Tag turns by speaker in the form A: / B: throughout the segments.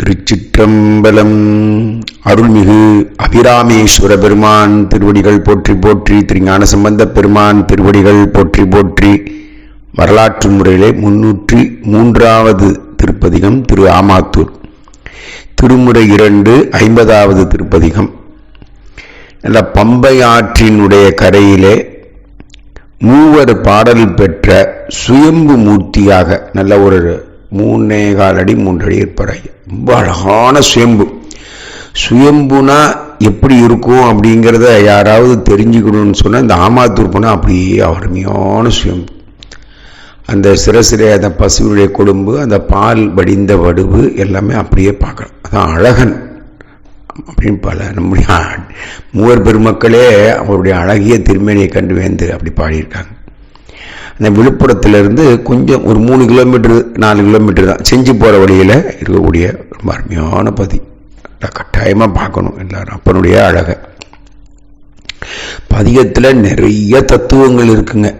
A: திருச்சிற்றம்பலம். அருள்மிகு அபிராமேஸ்வர பெருமான் திருவடிகள் போற்றி போற்றி திருஞான சம்பந்த பெருமான் திருவடிகள் போற்றி போற்றி. வரலாற்று முறையிலே முன்னூற்றி மூன்றாவது திருப்பதிகம் திரு ஆமாத்தூர். திருமுறை இரண்டு ஐம்பதாவது திருப்பதிகம். நல்ல பம்பை ஆற்றினுடைய கரையிலே மூவர் பாடல் பெற்ற சுயம்பு மூர்த்தியாக நல்ல ஒரு மூணே கால் அடி மூன்றடி இருப்பார் ரொம்ப அழகான சுயம்பு. சுயம்புனா எப்படி இருக்கும் அப்படிங்கிறத யாராவது தெரிஞ்சுக்கணும்னு சொன்னால் இந்த ஆமாத்தூர் போனால் அப்படியே அருமையான சுயம்பு. அந்த சிரசிலே அந்த பசுவுடைய கொழும்பு அந்த பால் வடிந்த வடுவு எல்லாமே அப்படியே பார்க்கலாம். அதான் அழகன் அப்படின்னு பல நம்முடைய மூவர் பெருமக்களே அவருடைய அழகிய திருமேனியை கண்டு வேந்து அப்படி பாடியிருக்காங்க. இந்த விழுப்புரத்திலிருந்து கொஞ்சம் ஒரு மூணு கிலோமீட்டர் நாலு கிலோமீட்டர் தான். செஞ்சு போகிற வழியில் இருக்கக்கூடிய ரொம்ப அருமையான பதி. கட்டாயமாக பார்க்கணும் எல்லாரும் அப்பனுடைய அழகை. பதிகத்தில் நிறைய தத்துவங்கள் இருக்குங்க.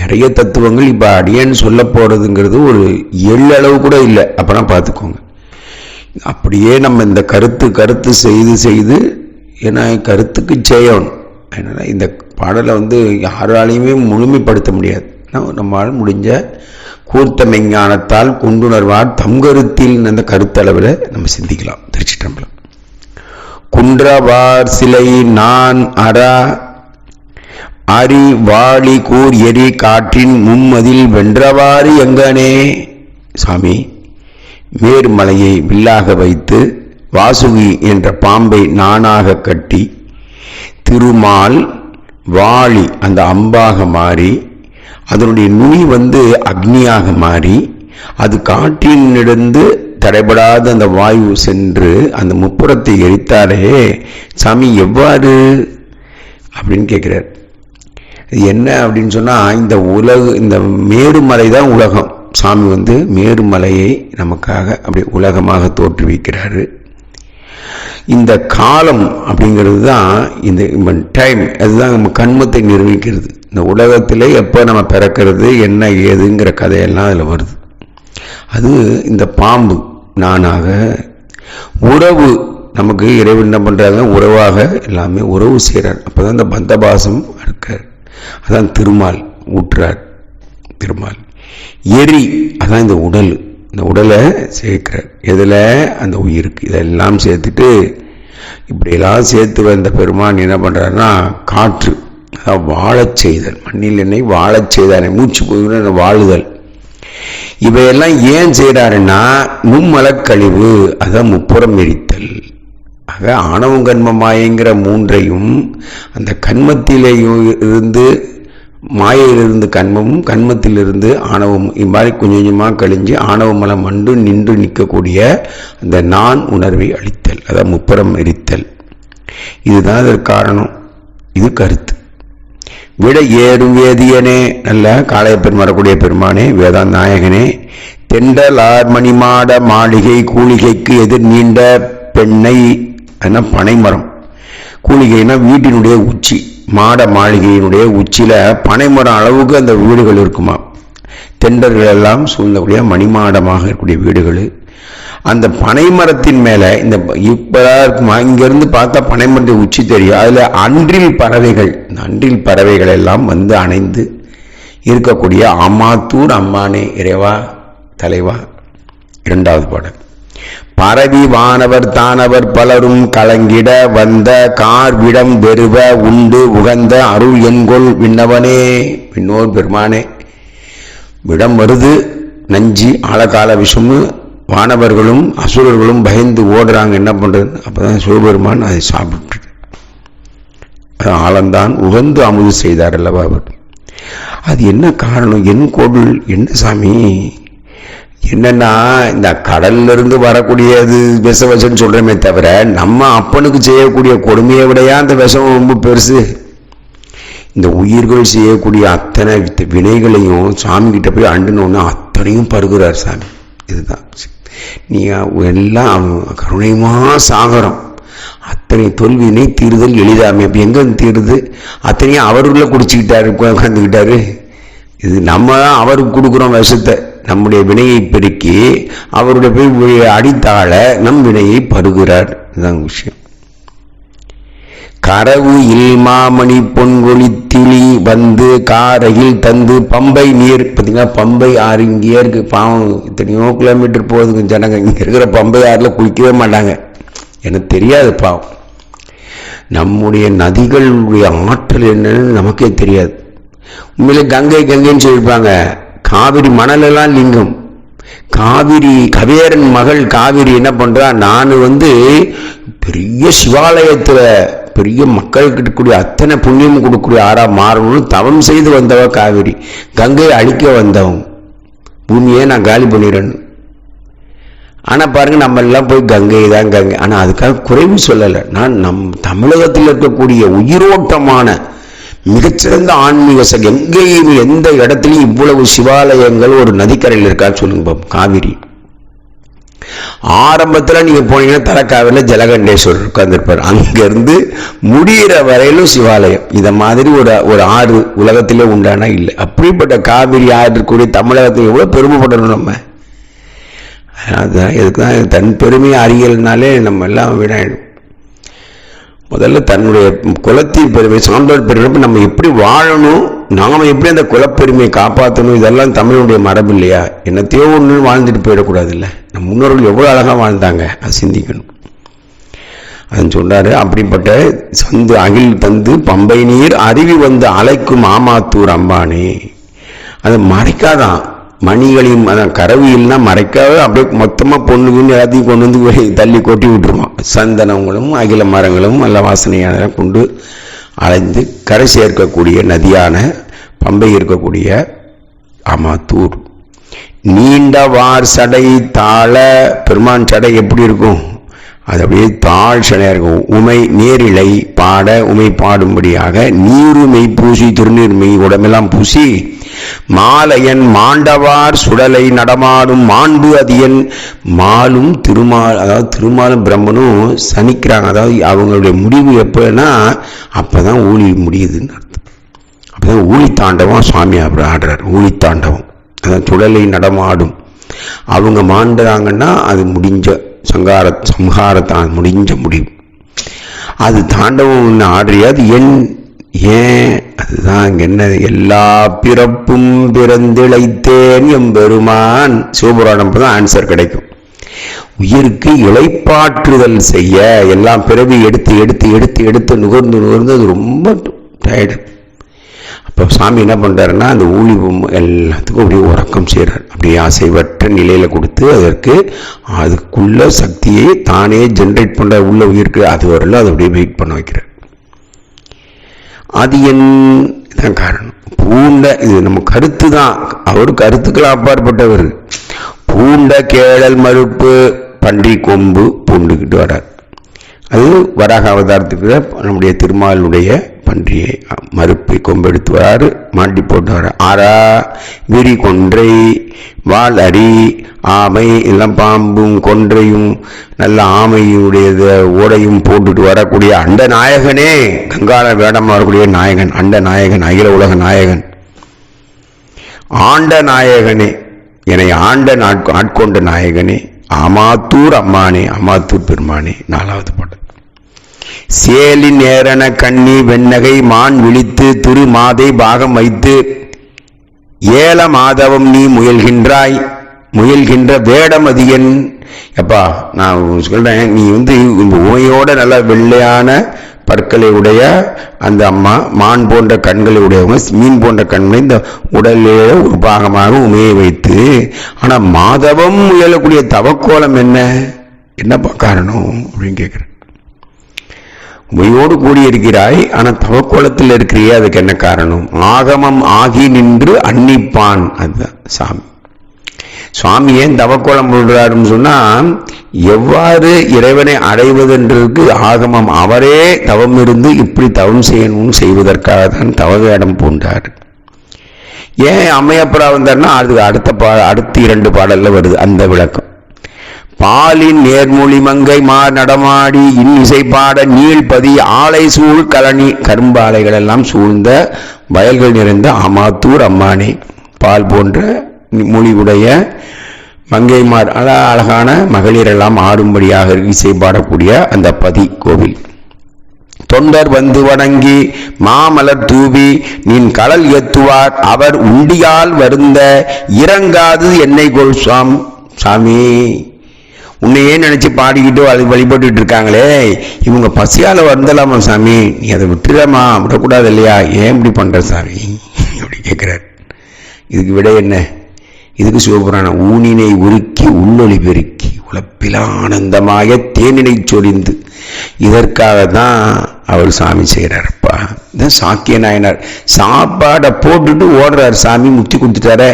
A: நிறைய தத்துவங்கள் இப்போ அடியேன்னு சொல்ல போகிறதுங்கிறது ஒரு எள்ளளவு கூட இல்லை. அப்போனா பார்த்துக்கோங்க அப்படியே நம்ம இந்த கருத்து கருத்து செய்து செய்து ஏன்னா கருத்துக்கு செய்யணும் அதனால் இந்த பாடலை வந்து யாராலையுமே முழுமைப்படுத்த முடியாது. நம்மால் முடிஞ்ச கூர்த்த மெஞ்ஞானத்தால் கொண்டுணர்வார் தம் கருத்தில் அந்த கருத்தளவில் நம்ம சிந்திக்கலாம் திருச்சிற்றம்பலம் குன்றவார் சிலை நான் அரா அரி வாளி கூர் எரி காற்றின் மும்மதில் வென்றவாறு எங்கனே. சாமி மேர்மலையை வில்லாக வைத்து வாசுகி என்ற பாம்பை நானாக கட்டி திருமால் வாளி அந்த அம்பாக மாறி அதனுடைய நுனி வந்து அக்னியாக மாறி அது காற்றினிடந்து தடைபடாத அந்த வாயு சென்று அந்த முப்புறத்தை எரித்தாரே சாமி எவ்வாறு அப்படின்னு கேட்கிறார். என்ன அப்படின்னு சொன்னால் இந்த உலகு இந்த மேருமலை தான் உலகம். சாமி வந்து மேருமலையை நமக்காக அப்படி உலகமாக தோற்றுவிக்கிறாரு. இந்த காலம் அப்படிங்கிறது தான் இந்த டைம் அதுதான் நம்ம கண்மத்தை நிர்வகிக்கிறது. இந்த உலகத்திலே எப்போ நம்ம பிறக்கிறது என்ன ஏதுங்கிற கதையெல்லாம் அதில் வருது. அது இந்த பாம்பு நானாக உறவு நமக்கு இறைவன் என்ன பண்ணுறாங்க உறவாக எல்லாமே உறவு செய்கிறார் அப்போ தான் இந்த பந்தபாசம் இருக்கார். அதான் திருமால் ஊற்றார் திருமால். எரி அதான் இந்த உடல். இந்த உடலை சேர்க்கிறார் எதில்? அந்த உயிருக்கு. இதெல்லாம் சேர்த்துட்டு இப்படியெல்லாம் சேர்த்து வந்த பெருமான் என்ன பண்ணுறாருன்னா காற்று. அதான் வாழச் செய்தல். மண்ணில் என்னை வாழச் செய்தானே மூச்சு போய் வாழுதல். இவையெல்லாம் ஏன் செய்கிறாருன்னா மும்மலக்கழிவு அதான் முப்புறம் எரித்தல். ஆக ஆணவம் மூன்றையும் அந்த கண்மத்திலேயும் இருந்து மாயையிலிருந்து கண்மமும் கண்மத்திலிருந்து ஆணவம் இம்மாதிரி கொஞ்சம் கொஞ்சமாக கழிஞ்சு ஆணவ மலம் அண்டு நின்று நிற்கக்கூடிய அந்த நான் உணர்வை அளித்தல் அதாவது முப்புறம் எரித்தல். இதுதான் அதற்கு காரணம். இது கருத்து. விட ஏறும் வேதியனே நல்ல காளையப்பெருமான் வரக்கூடிய பெருமானே வேதாந்த நாயகனே தெண்டலார் மணிமாட மாளிகை கூலிகைக்கு எதிர் நீண்ட பெண்ணை என்ன பனைமரம். கூலிகைனா வீட்டினுடைய உச்சி. மாட மாளிகையினுடைய உச்சியில பனைமரம் அளவுக்கு அந்த வீடுகள் இருக்குமா? தெண்டர்கள் எல்லாம் சூழ்ந்தக்கூடிய மணிமாடமாக இருக்கக்கூடிய வீடுகள். அந்த பனைமரத்தின் மேல இந்த இப்பதான் இருக்குமா? இங்கிருந்து பார்த்தா பனைமரத்தின் உச்சி தெரியும். அதுல அன்றில் பறவைகள் இந்த அன்றில் பறவைகள் எல்லாம் வந்து அணைந்து இருக்கக்கூடிய அம்மாத்தூர் அம்மானே இறைவா தலைவா. இரண்டாவது பாடல். பரவி வானவர் தானவர் பலரும் கலங்கிட வந்த கார் விடம் வெறுவ உண்டு உகந்த அருள் என்கொள் விண்ணவனே. விண்ணோர் பெருமானே விடம் வருது நஞ்சி ஆழகால விஷமு. வானவர்களும் அசுரர்களும் பயந்து ஓடுறாங்க. என்ன பண்றது? அப்போதான் சிவபெருமான் அதை சாப்பிட்டு ஆழந்தான் உகந்து அமுது செய்தார் அல்லவா அவர். அது என்ன காரணம்? என் கோவில் என்ன சாமி? என்னன்னா இந்த கடல்ல இருந்து வரக்கூடியது விஷ விஷம்னு சொல்றமே தவிர நம்ம அப்பனுக்கு செய்யக்கூடிய கொடுமையை விடையா அந்த விஷம் ரொம்ப பெருசு? இந்த உயிர்கள் செய்யக்கூடிய அத்தனை வினைகளையும் சாமி கிட்ட போய் அண்டுனோன்னு அத்தனையும் பருகிறார் சாமி. இதுதான். நீ எல்லாம் அவன் கருணையுமா சாகரம். அத்தனை தோல்வியினை தீருதல் எளிதாமே. அப்ப எங்க தீருது அத்தனையும் அவருள்ள குடிச்சுக்கிட்டாரு உட்காந்துக்கிட்டாரு இது நம்ம தான் அவருக்கு கொடுக்குறோம் விஷத்தை. நம்முடைய வினையை பெருக்கி அவருடைய போய் அடித்தாழ நம் வினையை பருகிறார். இதுதான் விஷயம். கரவு இல்மாமணி பொன்கொழித்திளி வந்து காரையில் தந்து பம்பை நீர். பார்த்தீங்கன்னா பம்பை ஆறு இங்கேயே இருக்கு. பாவம் இத்தனையோ கிலோமீட்டர் போகுதுங்க ஜனங்க. இங்கே இருக்கிற பம்பை ஆறில் குளிக்கவே மாட்டாங்க. எனக்கு தெரியாது பாவம். நம்முடைய நதிகளுடைய ஆற்றல் என்னன்னு நமக்கே தெரியாது. உண்மையிலே கங்கை கங்கைன்னு சொல்லியிருப்பாங்க. காவிரி மணலெல்லாம் லிங்கம். காவிரி கவேரன் மகள் காவிரி என்ன பண்றா? நான் வந்து பெரிய சிவாலயத்துல பெரிய மக்களுக்கு இருக்கக்கூடிய அத்தனை புண்ணியம் கொடுக்கக்கூடிய ஆறா மாறணும்னு தவம் செய்து வந்தவ காவிரி. கங்கையை அழிக்க வந்தவன். பூமியை நான் காலி பண்ணிடுறேன்னு ஆனால் பாருங்க நம்ம எல்லாம் போய் கங்கை தான் கங்கை. ஆனால் அதுக்காக குறைவு சொல்லலை. நான் நம் தமிழகத்தில் இருக்கக்கூடிய உயிரோட்டமான மிகச்சிறந்த ஆன்மீக சக்தி எங்கேயும் எந்த இடத்துலையும் இவ்வளவு சிவாலயங்கள் ஒரு நதிக்கரையில் இருக்கான்னு சொல்லுங்க காவிரி. ஆரம்பத்தில் நீங்கள் போனீங்கன்னா தலக்காவில ஜலகண்டேஸ்வரர் உட்கார்ந்துருப்பார். அங்கேருந்து முடிகிற வரையிலும் சிவாலயம். இதை மாதிரி ஒரு ஒரு ஆறு உலகத்திலே உண்டானா இல்லை. அப்படிப்பட்ட காவிரி ஆறு இருக்கக்கூடிய தமிழகத்தில் எவ்வளோ பெருமைப்படணும் நம்ம? அதுதான் இதுக்கு தான் தன் பெருமையை அறியல்னாலே நம்ம எல்லாம் வீணாயிடும். முதல்ல தன்னுடைய குலத்தின் பெருமை சான்றோர் பெருமை நம்ம எப்படி வாழணும் நாம எப்படி அந்த குலப்பெருமையை காப்பாற்றணும் இதெல்லாம் தமிழுடைய மரபு இல்லையா? என்னத்தையோ ஒன்று வாழ்ந்துட்டு போயிடக்கூடாது இல்லை நம்ம முன்னோர்கள் எவ்வளோ அழகாக வாழ்ந்தாங்க? அது சிந்திக்கணும். அதன் சொன்னார் அப்படிப்பட்ட சந்து அகில் தந்து பம்பை நீர் அருவி வந்து அலைக்கும் ஆமாத்தூர் அம்பானே. அது மறைக்காதான். மணிகளையும் அதான் கரவியல்னா மறைக்காத அப்படியே மொத்தமா பொண்ணுக்குன்னு எல்லாத்தையும் கொண்டு வந்து தள்ளி கொட்டி விட்டுருவோம் சந்தனங்களும் அகில மரங்களும் நல்ல வாசனையான கொண்டு அலைந்து கரை சேர்க்கக்கூடிய நதியான பம்பை இருக்கக்கூடிய அமாத்தூர். நீண்ட வார் சடை தாழ பெருமான் சடை எப்படி இருக்கும்? அது அப்படியே தாழ் சடையாக இருக்கும். உமை நேரிலை பாட உமை பாடும்படியாக நீருமை பூசி திருநீர்மை உடம்பெல்லாம் பூசி மாலையன் மாண்டவார் சுடலை நடமாடும் மாண்பு அதியன் மாலும் திருமால் அதாவது திருமாலும் பிரம்மனும் சனிக்கிறாங்க. அதாவது அவங்களுடைய முடிவு எப்பன்னா அப்பதான் ஊழி முடியுதுன்னு அர்த்தம். அப்பதான் ஊழி தாண்டவம் சுவாமி அப்படி ஆடுறார். ஊழி தாண்டவம். அதான் சுடலை நடமாடும். அவங்க மாண்டுறாங்கன்னா அது முடிஞ்ச சங்கார சம்ஹாரத்தான் முடிஞ்ச முடிவு. அது தாண்டவம் ஆடுறியாது என் ஏன்? அதுதான் இங்க என்ன எல்லா பிறப்பும் பிறந்திழைத்தேன் எம்பெருமான். சிவபுராணம் தான் ஆன்சர் கிடைக்கும். உயிருக்கு இளைப்பாற்றுதல் செய்ய எல்லாம் பிறவி எடுத்து எடுத்து எடுத்து எடுத்து நுகர்ந்து நுகர்ந்து அது ரொம்ப டயர்டு அப்போ சாமி என்ன பண்ணுறாருன்னா அந்த ஊழி எல்லாத்துக்கும் அப்படியே உறக்கம் செய்கிறார் அப்படியே அசைவற்ற நிலையில் கொடுத்து அதற்கு அதுக்குள்ள சக்தியை தானே ஜென்ரேட் பண்ணுற உள்ள உயிருக்கு. அது வரல அதை அப்படியே வெயிட் பண்ண வைக்கிறார். அது என் தான் காரணம். பூண்ட இது நம்ம கருத்து தான் அவர் கருத்துக்கள் அப்பாற்பட்டவர். பூண்ட கேழல் மறுப்பு பன்றி கொம்பு பூண்டுக்கிட்டு வரார். அது வராக அவதாரத்துக்கு நம்முடைய திருமாலுடைய பன்றியை மறுப்பை கொம்பெடுத்து வராரு மாட்டி போட்டு வர ஆரா விரி கொன்றை வால் அரி ஆமை எல்லாம் பாம்பும் கொன்றையும் நல்ல ஆமையுடைய ஓடையும் போட்டுட்டு வரக்கூடிய அண்ட நாயகனே கங்கால வேடமாக வரக்கூடிய நாயகன் அண்ட நாயகன் அகில உலக நாயகன். ஆண்ட நாயகனே என்னை ஆண்ட நாட்க- ஆட்கொண்ட நாயகனே அமாத்தூர் அம்மானே அமாத்தூர் பெருமானே நாலாவது பாட்டு சேலின் நேரன கண்ணி வெண்ணகை மான் விழித்து துரு மாதை பாகம் வைத்து ஏல மாதவம் நீ முயல்கின்றாய் முயல்கின்ற வேடமதியன் எப்பா நான் சொல்றேன் நீ வந்து இந்த உமையோட நல்ல வெள்ளையான பற்களை உடைய அந்த அம்மா மான் போன்ற கண்களை உடையவங்க மீன் போன்ற கண்களை இந்த உடலிலே ஒரு பாகமாக உமையை வைத்து ஆனால் மாதவம் முயலக்கூடிய தவக்கோலம் என்ன? என்னப்பா காரணம் அப்படின்னு கேட்குறேன் உமையோடு கூடியிருக்கிறாய் ஆனால் தவக்கோலத்தில் இருக்கிறியே அதுக்கு என்ன காரணம்? ஆகமம் ஆகி நின்று அன்னிப்பான். அதுதான் சாமி. சுவாமி ஏன் தவக்கோலம் போடுறாருன்னு சொன்னால் எவ்வாறு இறைவனை அடைவதென்றதுக்கு ஆகமம் அவரே தவம் இருந்து இப்படி தவம் செய்யணும்னு செய்வதற்காக தான் தவ வேடம் பூண்டார். ஏன் அம்மையப்பரா வந்தார்னா அது அடுத்த பா அடுத்த இரண்டு பாடலில் வருது அந்த விளக்கம். பாலின் நேர்மொழி மங்கை மா நடமாடி இன்னிசை பாட நீள்பதி ஆலை சூழ் கழனி கரும்பாலைகள் எல்லாம் சூழ்ந்த வயல்கள் நிறைந்த அமாத்தூர் அம்மானே. பால் போன்ற மொழியுடைய மங்கைமார் அழ அழகான மகளிரெல்லாம் ஆடும்படியாக இசை பாடக்கூடிய அந்த பதி கோவில். தொண்டர் வந்து வணங்கி மாமலர் தூவி நின் கடல் எத்துவார் அவர் உண்டியால் வருந்த இறங்காது என்னை கொள் சுவாம். சாமி உன்னையே நினச்சி பாடிக்கிட்டு அது வழிபட்டுட்டு இருக்காங்களே. இவங்க பசியால் வந்துடலாமா சாமி? நீ அதை விட்டுடாமா விடக்கூடாது இல்லையா? ஏன் இப்படி பண்ணுற சாமி? அப்படி கேட்குறாரு இதுக்கு விட என்ன? இதுக்கு சிவபுராணம் ஊனினை உருக்கி உள்ளொளி பெருக்கி உழப்பிலா ஆனந்தமாக தேனினை சொரிந்து. இதற்காக தான் அவர் சாமி செய்கிறாருப்பா இதுதான் சாக்கிய நாயனார். சாப்பாடை போட்டுட்டு ஓடுறாரு சாமி முத்தி கொடுத்துட்டார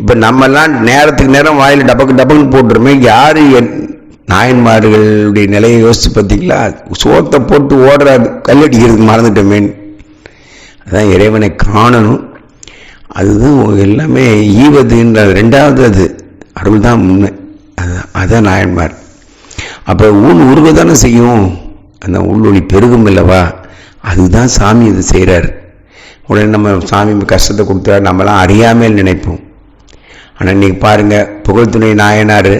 A: இப்போ நம்மெல்லாம் நேரத்துக்கு நேரம் வாயில் டபக்கு டபக்குன்னு போட்டுருமே. யார் என் நாயன்மார்களுடைய நிலையை யோசித்து பார்த்தீங்களா? சோத்தை போட்டு ஓடுற கல்லடிக்கிறதுக்கு மறந்துட்டோமேன் அதான் இறைவனை காணணும். அதுதான் எல்லாமே ஈவதுன்ற ரெண்டாவது அது. அருள் தான் உண்மை அதுதான் அதுதான் நாயன்மார் அப்போ ஊன் உருவ தானே செய்யும். அந்த உள்ளொளி பெருகும் இல்லவா அதுதான் சாமி இது செய்கிறார் உடனே நம்ம சாமி கஷ்டத்தை கொடுத்தா நம்மளாம் அறியாமல் நினைப்போம். ஆனால் இன்னைக்கு பாருங்கள் புகழ்துணை நாயனார்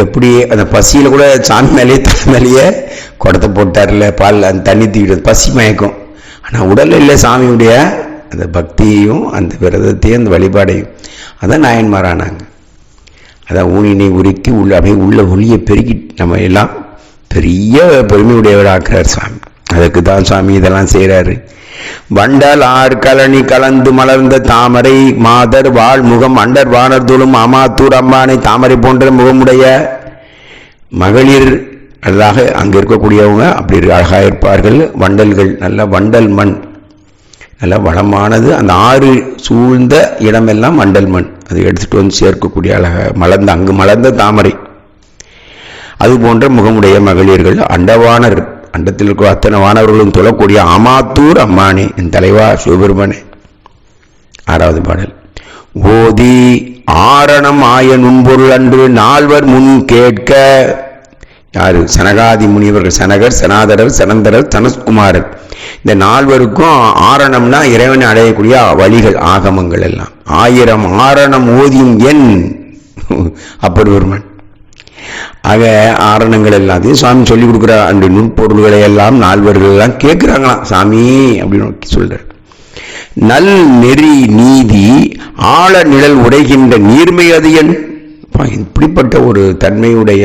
A: எப்படி அந்த பசியில் கூட சாமி மேலேயே தலை மேலேயே குடத்தை போட்டார்ல பால் அந்த தண்ணி தூக்கிட்டு பசி மயக்கும். ஆனால் உடலில் இல்லை சாமியுடைய அந்த பக்தியையும் அந்த விரதத்தையும் அந்த வழிபாடையும். அதான் நாயன்மாரானாங்க அதான் ஊனினை உருக்கி உள்ள அப்படியே உள்ள ஒளியை பெருக்கி நம்ம எல்லாம் பெரிய பெருமையுடையவராக்கிறார் சாமி. அதுக்கு தான் சாமி இதெல்லாம் செய்கிறாரு வண்டல் ஆர் கலனி கலந்து மலர்ந்த தாமரை மாதர் வாழ் முகம் அண்டர் வானர்தூளும் அமாத்தூர் அம்பானை தாமரை போன்ற முகமுடைய மகளிர் அழகாக அங்கே இருக்கக்கூடியவங்க அப்படி அழகாக இருப்பார்கள். வண்டல்கள் நல்ல வண்டல் மண். நல்ல வளமானது அந்த ஆறு சூழ்ந்த இடமெல்லாம் வண்டல் மண். அதை எடுத்துகிட்டு வந்து சேர்க்கக்கூடிய அழக மலர்ந்த அங்கு மலர்ந்த தாமரை. அது போன்ற முகமுடைய மகளிர்கள் அண்டவானர் அண்டத்தில் இருக்கிற அத்தனை வானவர்களும் தொழக்கூடிய அமாத்தூர் அம்மானே என் தலைவா சிவபெருமானே. ஆறாவது பாடல். ஓதி ஆரணம் ஆய நுண்பொருள் அன்று நால்வர் முன் கேட்க. யாரு? சனகாதி முனிவர்கள் சனகர் சனாதரர் சனந்தரர் தனஸ்குமாரர் இந்த நால்வருக்கும் ஆரணம்னா இறைவனை அடையக்கூடிய வழிகள் ஆகமங்கள் எல்லாம். ஆயிரம் ஆரணம் ஓதியும் என் அப்பொருவர்மன். ஆக ஆரணங்கள் எல்லாத்தையும் சாமி சொல்லி கொடுக்குற அந்த நுட்பொருள்களை எல்லாம் நால்வர்கள் எல்லாம் கேட்குறாங்களாம். சாமி அப்படின்னு சொல்கிறார் நல் நெறி நீதி ஆழ நிழல் உடைகின்ற நீர்மை அது என்? இப்படிப்பட்ட ஒரு தன்மையுடைய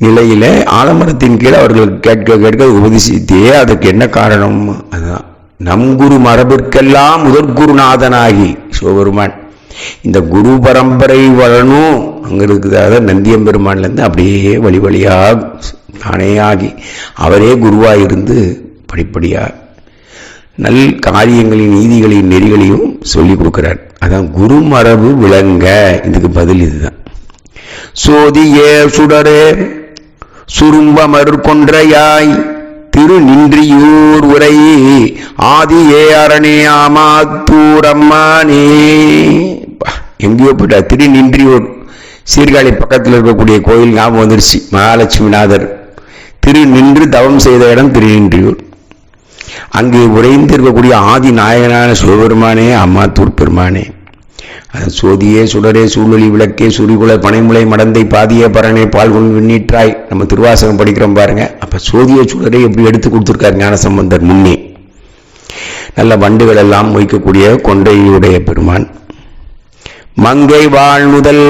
A: நிலையில ஆலமரத்தின் கீழ் அவர்கள் கேட்க கேட்க உபதேசித்தே அதுக்கு என்ன காரணம்? அதுதான் நம் குரு மரபிற்கெல்லாம் முதற்குருநாதனாகி சிவபெருமான். இந்த குரு பரம்பரை வரணும் அங்க இருக்குதாக நந்தியம்பெருமான்லேருந்து அப்படியே வழி வழியாக தானே ஆகி அவரே குருவாக இருந்து படிப்படியாக நல் காரியங்களின் நீதிகளின் நெறிகளையும் சொல்லி கொடுக்கிறார். அதான் குரு மரபு விளங்க. இதுக்கு பதில் இதுதான். சோதியே சுடரே சுரும்பமர் கொன்றையாய் திரு நின்றியூர் உரை. ஆதியே அரணே ஆமாத்தூரம்மானே எங்கேயோ போயிட்டா திரு நின்றியூர் சீர்காழி பக்கத்தில் இருக்கக்கூடிய கோயில் ஞாபகம் வந்துருச்சு. மகாலட்சுமிநாதர். திரு நின்று தவம் செய்த இடம் திரு நின்றியூர். அங்கே உறைந்து இருக்கக்கூடிய ஆதி நாயகனான சிவபெருமானே அம்மா பெருமானே. அது சோதியே சுடரே சூழொலி விளக்கே சுரிகுல பனைமுலை மடந்தை பாதிய பரணை பால்குன் விண்ணீற்றாய். நம்ம திருவாசகம் படிக்கிறோம் பாருங்க. அப்ப சோதிய சுடரை எப்படி எடுத்து கொடுத்துருக்காரு ஞானசம்பந்தர் முன்னே. நல்ல வண்டுகள் எல்லாம் மொய்க்கக்கூடிய கொண்டையுடைய பெருமான். மங்கை வாழ் முதல்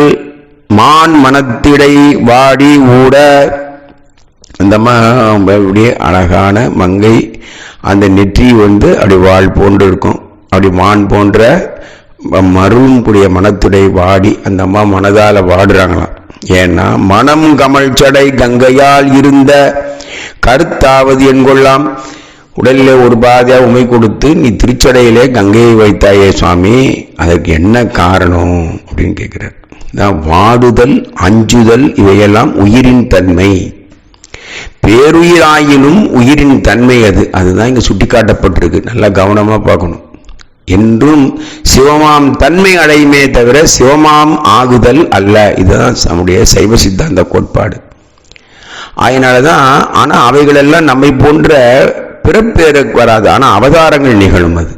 A: மான் மனத்திடை வாடி ஊட. அந்த அப்படியே அழகான மங்கை அந்த நெற்றி வந்து அப்படி வாழ் போன்று இருக்கும். அப்படி மான் போன்ற மருளும் கூடிய மனத்துடை வாடி அந்த அம்மா மனதால வாடுறாங்களாம். ஏன்னா மனம் கமல் சடை கங்கையால் இருந்த கருத்தாவது என்கொள்ளாம் உடலில் ஒரு பாதையாக உமை கொடுத்து நீ திருச்சடையிலே கங்கையை வைத்தாயே சுவாமி அதற்கு என்ன காரணம் அப்படின்னு கேட்குறார். நான் வாடுதல் அஞ்சுதல் இவையெல்லாம் உயிரின் தன்மை. பேருயிராயினும் உயிரின் தன்மை அது. அதுதான் இங்கே சுட்டிக்காட்டப்பட்டிருக்கு. நல்லா கவனமாக பார்க்கணும். என்றும் சிவமாம் தன்மை அடையுமே தவிர சிவமாம் ஆகுதல் அல்ல. இதுதான் நம்முடைய சைவ சித்தாந்த கோட்பாடு. அதனால தான் ஆனால் அவைகளெல்லாம் நம்மை போன்ற பிறப்பேருக்கு வராது. ஆனால் அவதாரங்கள் நிகழும் அது.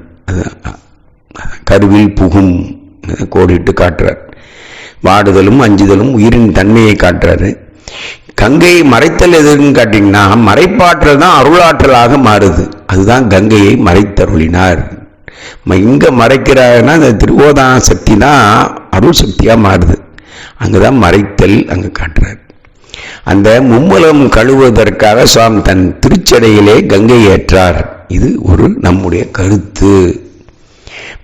A: கருவில் புகும் கோடிட்டு காட்டுறார். வாடுதலும் அஞ்சுதலும் உயிரின் தன்மையை காட்டுறாரு. கங்கையை மறைத்தல் எதுன்னு காட்டிங்கன்னா மறைப்பாற்றல் தான் அருளாற்றலாக மாறுது. அதுதான் கங்கையை மறைத்தருளினார். இங்கே மறைக்கிறாருன்னா அந்த திருவோதான சக்தி தான் அருள் சக்தியாக மாறுது. அங்கே தான் மறைத்தல் அங்கே காட்டுறாரு. அந்த மும்மலம் கழுவுவதற்காக சுவாமி தன் திருச்சடையிலே கங்கை ஏற்றார். இது ஒரு நம்முடைய கருத்து.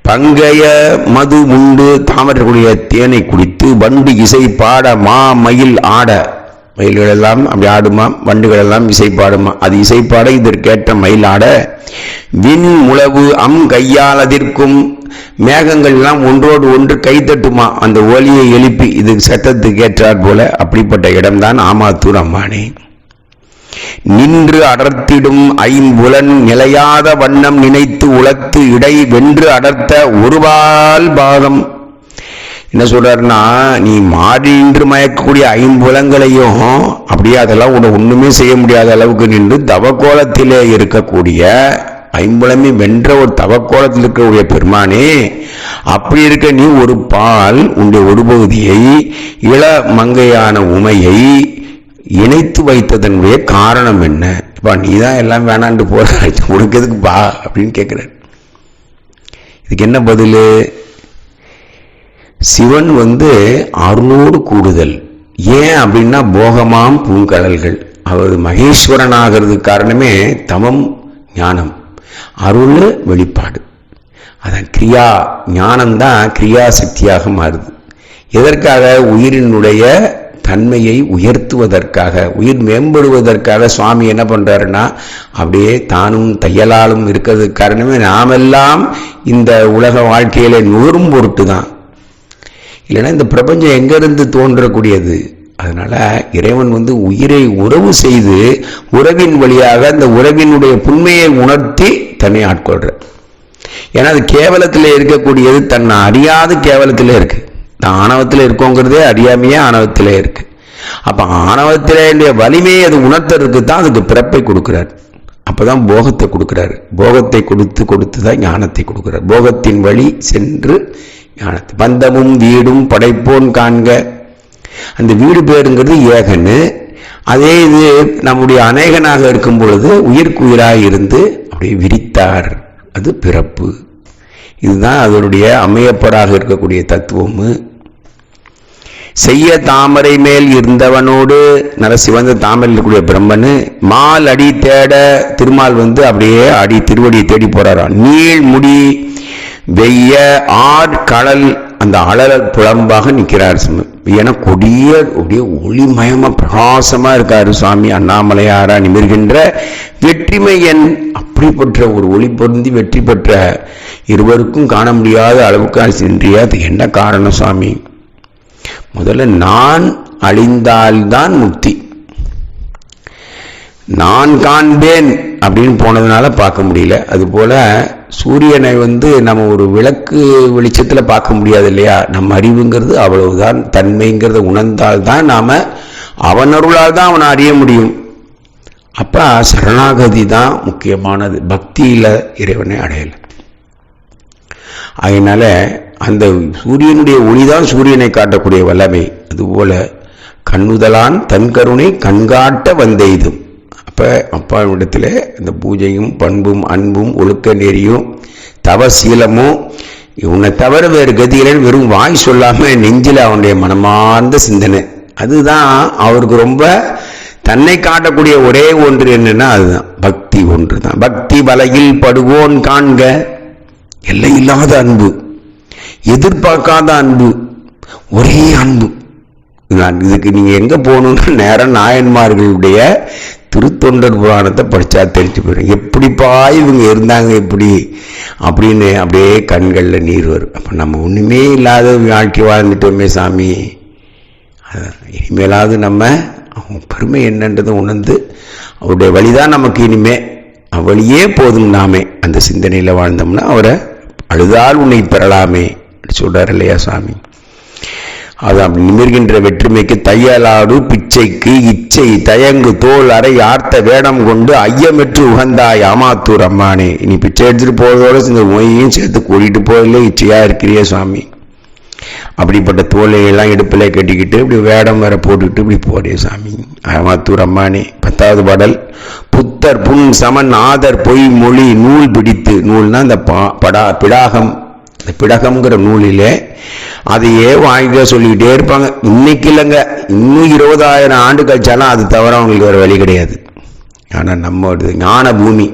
A: பங்கைய மது உண்டு தாமரைக்குடைய தேனை குடித்து வண்டு இசை பாட மா மயில் ஆட. மயில்கள் எல்லாம் அப்படி ஆடுமா? வண்டுகள் எல்லாம் இசை பாடுமா? அது இசைப்பாட இதற்கேற்ற மயில் ஆட. விண் முழவு அம் கையாளதிற்கும் எல்லாம் ஒன்றோடு ஒன்று கைத்தட்டுமா அந்த ஒலியை எழுப்பி இது சத்தத்துக்கு ஏற்றாற் போல அப்படிப்பட்ட இடம்தான் ஆமாத்தூர் அம்மானே. நின்று அடர்த்திடும் ஐம்புலன் நிலையாத வண்ணம் நினைத்து உலத்து இடை வென்று அடர்த்த ஒருவால் பாகம். என்ன சொல்றாருன்னா நீ மாடி நின்று மயக்கக்கூடிய ஐம்புலங்களையும் அப்படியே அதெல்லாம் உன்னை ஒண்ணுமே செய்ய முடியாத அளவுக்கு நின்று தவக்கோலத்திலே இருக்கக்கூடிய ஐம்புலமே வென்ற ஒரு தவக்கோலத்தில் இருக்கக்கூடிய பெருமானே அப்படி இருக்க நீ ஒரு பால் உன்னுடைய ஒரு பகுதியை இள மங்கையான உமையை இணைத்து வைத்ததனுடைய காரணம் என்ன? இப்ப நீ தான் எல்லாம் வேணான்ட்டு போற உனக்கு எதுக்கு பா அப்படின்னு கேட்குற இதுக்கு என்ன பதிலு? சிவன் வந்து அருளோடு கூடுதல். ஏன் அப்படின்னா போகமாம் பூங்கடல்கள் அவர் மகேஸ்வரன் ஆகிறதுக்கு காரணமே தமம் ஞானம். அருள் வெளிப்பாடு. அதான் கிரியா ஞானம்தான் கிரியா சக்தியாக மாறுது. எதற்காக? உயிரினுடைய தன்மையை உயர்த்துவதற்காக உயிர் மேம்படுவதற்காக சுவாமி என்ன பண்ணுறாருன்னா அப்படியே தானும் தையலாலும் இருக்கிறதுக்கு காரணமே நாமெல்லாம் இந்த உலக வாழ்க்கையில நுகரும் பொருட்டு தான் இல்லைன்னா இந்த பிரபஞ்சம் எங்கேருந்து தோன்றக்கூடியது? அதனால இறைவன் வந்து உயிரை உறவு செய்து உறவின் வழியாக அந்த உறவினுடைய புண்மையை உணர்த்தி தன்னை ஆட்கொள்ற ஏன்னா அது கேவலத்தில் இருக்கக்கூடியது. தன்னை அறியாத கேவலத்தில் இருக்கு. தான் ஆணவத்தில் இருக்கோங்கிறதே அறியாமையே ஆணவத்திலே இருக்கு. அப்ப ஆணவத்திலே வலிமையை அது உணர்த்தறதுக்கு தான் அதுக்கு பிறப்பை கொடுக்கிறார். அப்பதான் போகத்தை கொடுக்குறாரு. போகத்தை கொடுத்து கொடுத்து தான் ஞானத்தை கொடுக்கிறார். போகத்தின் வழி சென்று ஞானத்தை. பந்தமும் வீடும் படைப்போன் காண்க. அந்த வீடு பேருங்கிறது ஏகன்னு. அதே இது நம்முடைய அநேகனாக இருக்கும் பொழுது உயிர்க்குயிராக இருந்து அப்படியே விரித்தார். அது பிறப்பு. இதுதான் அதனுடைய அமையப்படாக இருக்கக்கூடிய தத்துவம். செய்ய தாமரை மேல் இருந்தவனோடு நல்ல சிவந்த தாமரையில் இருக்கக்கூடிய பிரம்மனு மால் அடி தேட திருமால் வந்து அப்படியே அடி திருவடியை தேடி போறாராம். நீள் முடி வெய்ய ஆர் கடல் அந்த அழல புலம்பாக நிற்கிறார் ஏன்னா கொடிய கொடிய ஒளிமயமா பிரகாசமா இருக்காரு சுவாமி. அண்ணாமலையாரா நிமிர்கின்ற வெற்றிமையன். அப்படிப்பட்ட ஒரு ஒளி பொருந்தி வெற்றி பெற்ற இருவருக்கும் காண முடியாத அளவுக்கு சென்றிய அது என்ன காரணம் சுவாமி? முதல்ல நான் அழிந்தால்தான் முக்தி. நான் காண்பேன். அப்படின்னு போனதுனால பார்க்க முடியல. அதுபோல் சூரியனை வந்து நம்ம ஒரு விளக்கு வெளிச்சத்தில் பார்க்க முடியாது இல்லையா? நம்ம அறிவுங்கிறது அவ்வளவுதான். தன்மைங்கிறத உணர்ந்தால்தான் நாம் அவன் அருளால் தான் அவனை அறிய முடியும். அப்போ சரணாகதி தான் முக்கியமானது. பக்தியில் இறைவனை அடையலை. அதனால் அந்த சூரியனுடைய ஒளிதான் சூரியனை காட்டக்கூடிய வல்லமை. அதுபோல கண்ணுதலான் தன் கருணை கண்காட்ட வந்தெய்தும். அப்ப அப்பாவிடத்தில் இந்த பூஜையும் பண்பும் அன்பும் ஒழுக்க நெறியும் தவசீலமும் இவனை தவிர வேறு கதியில வெறும் வாய் சொல்லாமல் நெஞ்சில் அவனுடைய மனமார்ந்த சிந்தனை. அதுதான் அவருக்கு ரொம்ப தன்னை காட்டக்கூடிய ஒரே ஒன்று என்னன்னா அதுதான். பக்தி ஒன்று தான் பக்தி வலையில் படுவோன் காண்க. எல்லையில்லாத அன்பு. எதிர்பார்க்காத அன்பு. ஒரே அன்பு. நான் இதுக்கு நீங்கள் எங்கே போகணும்னு நேரம் நாயன்மார்களுடைய திருத்தொண்டர் புராணத்தை படித்தா தெரிஞ்சு போயிடும். எப்படிப்பா இவங்க இருந்தாங்க எப்படி அப்படின்னு அப்படியே கண்களில் நீர் வரும். அப்போ நம்ம ஒன்றுமே இல்லாத வாழ்க்கை வாழ்ந்துட்டோமே சாமி. அதான். இனிமேலாவது நம்ம அவங்க பெருமை என்னன்றதை உணர்ந்து அவருடைய வழிதான் நமக்கு இனிமே. அவ்வழியே போதும் நாமே. அந்த சிந்தனையில் வாழ்ந்தோம்னா அவரை அழுதால் உன்னை பெறலாமே. சொல்கிறார் இல்லையா சாமி? அது அப்படி நிமிர்கின்ற வெற்றுமைக்கு தையலாடு பிச்சைக்கு இச்சை தயங்கு தோல் அறை ஆர்த்த வேடம் கொண்டு ஐயமெற்று உகந்தாய் அமாத்தூர் அம்மானே. இனி பிச்சை எடுத்துட்டு போகிறதோட இந்த நோயையும் சேர்த்து கூட்டிட்டு போகல இச்சையா இருக்கிறியே சுவாமி. அப்படிப்பட்ட தோலையெல்லாம் இடுப்பில் கட்டிக்கிட்டு இப்படி வேடம் வேற போட்டுக்கிட்டு இப்படி போறே சாமி. அமாத்தூர் அம்மானே பத்தாவது பாடல். புத்தர் புன் சமன் ஆதர் பொய் மொழி நூல் பிடித்து. நூல்னா இந்த பா- படா பிடாகம். பிடகம்ங்கிற நூலிலே அதையே வாங்கிக்க சொல்லிக்கிட்டே இருப்பாங்க. இன்னைக்கு இல்லைங்க. இன்னும் இருபதாயிரம் ஆண்டு கழிச்சாலும் அது தவிர அவங்களுக்கு வேறு வழி கிடையாது. ஆனால் நம்ம ஞான பூமி.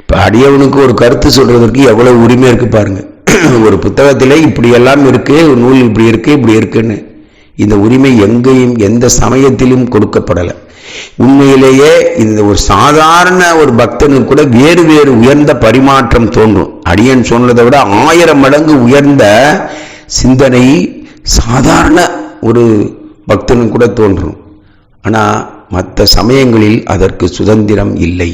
A: இப்போ அடியவனுக்கு ஒரு கருத்து சொல்கிறதுக்கு எவ்வளவு உரிமை இருக்கு பாருங்க. ஒரு புத்தகத்திலே இப்படி எல்லாம் இருக்கு ஒரு நூல் இப்படி இருக்கு இப்படி இருக்குன்னு. இந்த உரிமை எங்கேயும் எந்த சமயத்திலும் கொடுக்கப்படலை. உண்மையிலேயே இந்த ஒரு சாதாரண ஒரு பக்தனுக்கு கூட வேறு வேறு உயர்ந்த பரிமாற்றம் தோன்றும். அடியன் சொன்னதை விட ஆயிரம் மடங்கு உயர்ந்த சிந்தனை சாதாரண ஒரு பக்தனுக்கு கூட தோன்றும். ஆனால் மற்ற சமயங்களில் அதற்கு சுதந்திரம் இல்லை.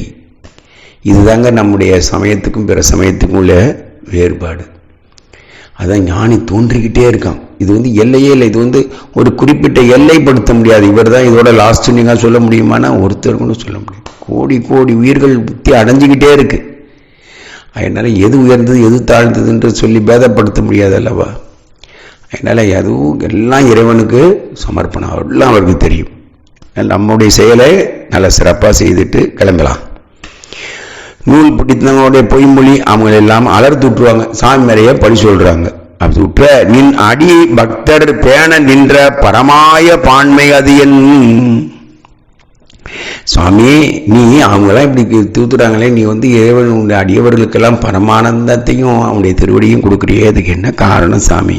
A: இதுதாங்க நம்முடைய சமயத்துக்கும் பிற சமயத்துக்கும் உள்ள வேறுபாடு. அதான் ஞானி தோன்றிக்கிட்டே இருக்கான். இது வந்து எல்லையே இல்லை. இது வந்து ஒரு குறிப்பிட்ட எல்லைப்படுத்த முடியாது. இவர் தான் இதோட லாஸ்ட் நீங்கள் சொல்ல முடியுமானா ஒருத்தர் கூட சொல்ல முடியும் கோடி கோடி உயிர்கள் புத்தி அடைஞ்சுக்கிட்டே இருக்கு. அதனால் எது உயர்ந்தது எது தாழ்ந்ததுன்ற சொல்லி பேதப்படுத்த முடியாது அல்லவா? அதனால் அதுவும் எல்லாம் இறைவனுக்கு சமர்ப்பணம். எல்லாம் அவருக்கு தெரியும். நம்முடைய செயலை நல்லா சிறப்பாக செய்துட்டு கிளம்பலாம். நூல் பிடித்தவங்களுடைய பொய்மொழி அவங்க எல்லாம் அலர்த்து விட்டுருவாங்க. சாமி மேலேயே பழி சொல்றாங்க. அப்படி விட்டுற நின் அடி பக்தர் பேண நின்ற பரமாய பான்மை அது என் சுவாமி நீ அவங்கெல்லாம் இப்படி தூத்துறாங்களே நீ வந்து இறைவனுடைய அடியவர்களுக்கெல்லாம் பரமானந்தத்தையும் அவனுடைய திருவடியும் கொடுக்குறியே அதுக்கு என்ன காரணம் சாமி?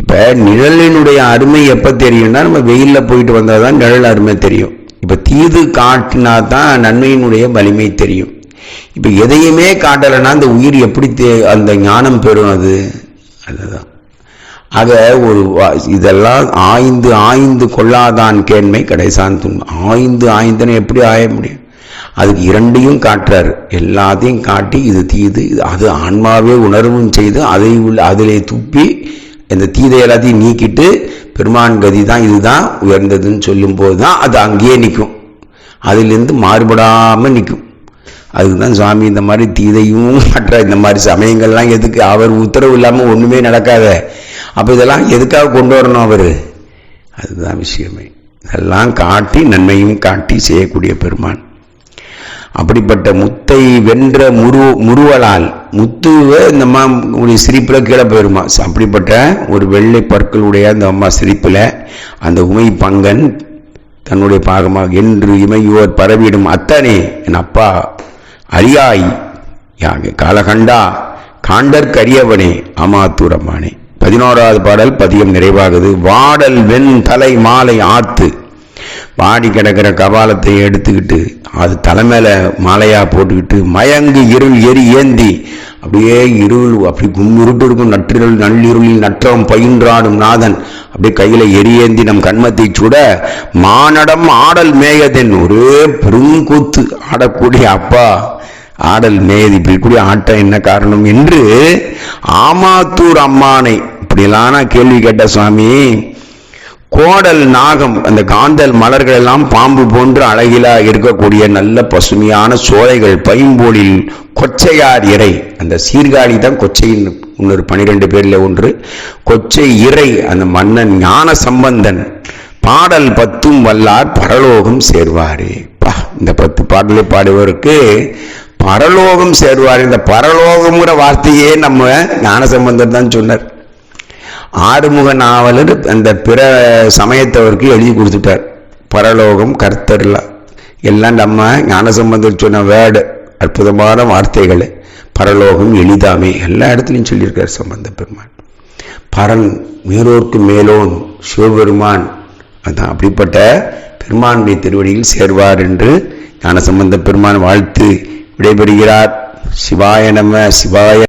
A: இப்போ நிழலினுடைய அருமை எப்போ தெரியும்னா நம்ம வெயிலில் போயிட்டு வந்தால் தான் நிழல் அருமை தெரியும். இப்ப தீது காட்டினா தான் நன்மையினுடைய வலிமை தெரியும். இப்ப எதையுமே காட்டலைன்னா அந்த உயிர் எப்படி தே- அந்த ஞானம் பெறும் அது? அதுதான். ஆக ஒரு இதெல்லாம் ஆய்ந்து ஆய்ந்து கொள்ளாதான் கேண்மை கடைசான் துன்பம் ஆய்ந்து ஆய்ந்துன்னு எப்படி ஆய முடியும்? அதுக்கு இரண்டையும் காட்டுறாரு. எல்லாத்தையும் காட்டி இது தீது இது அது ஆன்மாவே உணர்வும் செய்து அதை உள்ள அதிலே துப்பி இந்த தீதை எல்லாத்தையும் நீக்கிட்டு பெருமான் கதி தான் இதுதான் உயர்ந்ததுன்னு சொல்லும்போது தான் அது அங்கேயே நிற்கும். அதுலேருந்து மாறுபடாமல் நிற்கும். அதுதான் சுவாமி இந்த மாதிரி தீதையும் மற்ற இந்த மாதிரி சமயங்கள்லாம் எதுக்கு? அவர் உத்தரவு இல்லாமல் ஒன்றுமே நடக்காத. அப்போ இதெல்லாம் எதுக்காக கொண்டு வரணும் அவர்? அதுதான் விஷயமே. இதெல்லாம் காட்டி நன்மையும் காட்டி செய்யக்கூடிய பெருமான். அப்படிப்பட்ட முத்தை வென்ற முரு முருவலால். முத்துவை இந்த அம்மா உடைய சிரிப்பில் கீழே போயிருமா? அப்படிப்பட்ட ஒரு வெள்ளை பற்களுடைய அந்த அம்மா சிரிப்பில் அந்த உமை பங்கன் தன்னுடைய பாகமாக என்று இமையோர் பரவிடும் அத்தனே என் அப்பா அரியாய் யாக காலகண்டா காண்டற்கரியவனே அமாத்தூர் பதினோராவது பாடல் பதியம் நிறைவாகுது. வாடல் வெண் தலை மாலை ஆத்து பாடி கிடக்கிற கபாலத்தை எடுத்துக்கிட்டு அது தலைமையில் மாலையாக போட்டுக்கிட்டு மயங்கு இருள் எரி ஏந்தி அப்படியே இருள் அப்படி கும்மிருட்டு இருக்கும் நற்றிருள் நள்ளிருளில் நற்றம் பயின்றாடும் நாதன் அப்படியே கையில எரியேந்தி நம் கண்மத்தை சுட மானடம் ஆடல் மேயதென் ஒரே பெருங்கூத்து ஆடக்கூடிய அப்பா ஆடல் மேயது. இப்படி கூடிய ஆட்டம் என்ன காரணம் என்று ஆமாத்தூர் அம்மானை இப்படியெல்லாம் கேள்வி கேட்ட சுவாமி கோடல் நாகம் அந்த காந்தல் மலர்கள் எல்லாம் பாம்பு போன்று அழகிலா இருக்கக்கூடிய நல்ல பசுமையான சோலைகள் பைம்போலில் கொச்சையார் இறை. அந்த சீர்காழி தான் கொச்சையின் இன்னொரு பனிரெண்டு பேரில் ஒன்று. கொச்சை இறை அந்த மன்னன் ஞான சம்பந்தன். பாடல் பத்தும் வல்லார் பரலோகம் சேர்வாரே. பா இந்த பத்து பாடலை பாடுவருக்கு பரலோகம் சேர்வார். இந்த பரலோகம்ங்கிற வார்த்தையே நம்ம ஞான சம்பந்தன் தான் சொன்னார். ஆறுமுக நாவலர் அந்த பிற சமயத்தவருக்கு எழுதி கொடுத்துட்டார். பரலோகம் கர்த்தர்லாம் எல்லாம் நம்ம ஞானசம்பந்தர் சொன்ன வேர்டு அற்புதமான வார்த்தைகள். பரலோகம் எளிதாமே. எல்லா இடத்துலையும் சொல்லியிருக்கார் சம்பந்த பெருமான். பரன் மேலோர்க்கு மேலோன் சிவபெருமான். அதான் அப்படிப்பட்ட பெருமானுடைய திருவடியில் சேர்வார் என்று ஞானசம்பந்த பெருமான் வாழ்த்து விடைபெறுகிறார். சிவாய நம சிவாய